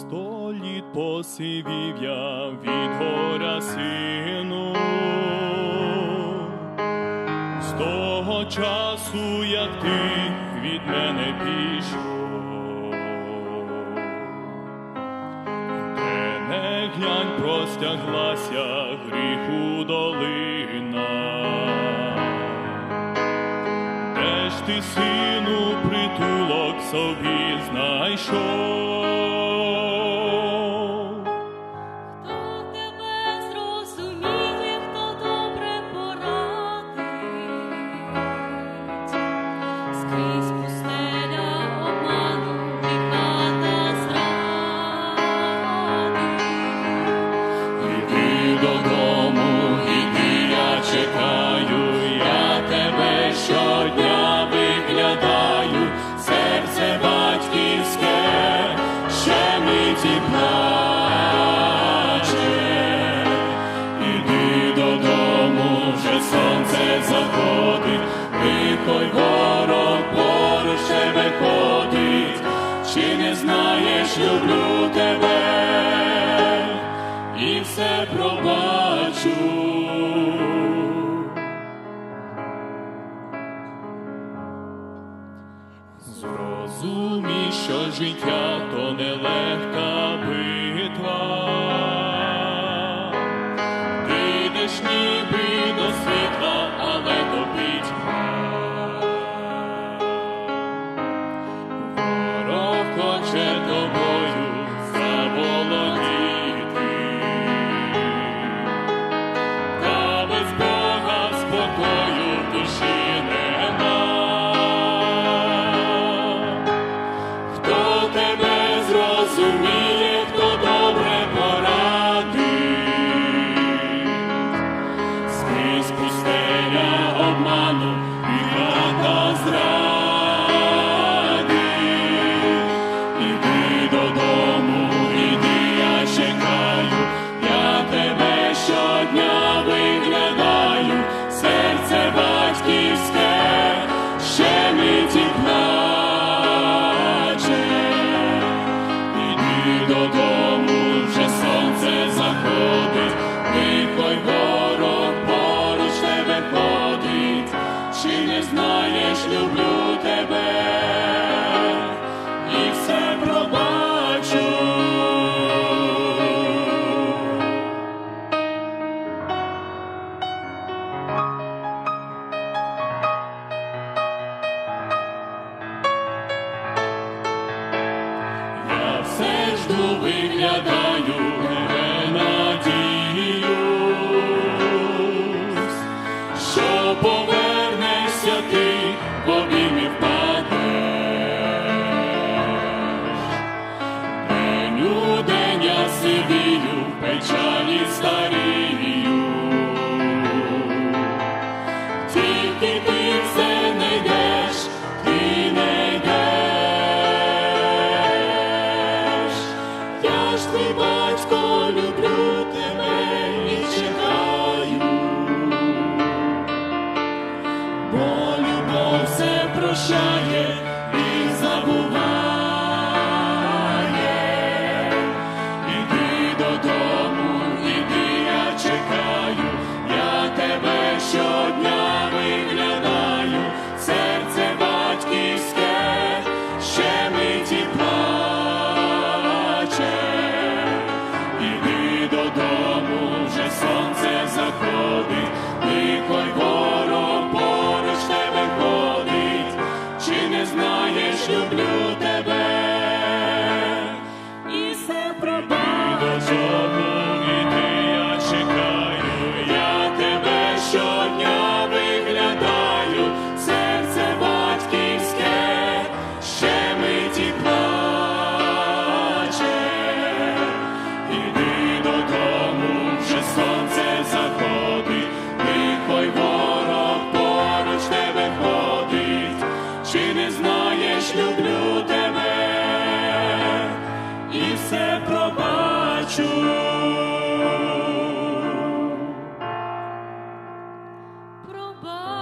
сто літ посивів я від горя сину, з того часу, як ти від мене пішов, де не глянь, простяглася гріху долина, де ж ти сину притулок собі знайшов. той ворог поруч тебе чи не знаєш, люблю тебе і все пробачу. Зрозумій, що життя то не легка битва, ти ніби до світу. Take it. додому, вже сонце заходить, лихой воїн. provar.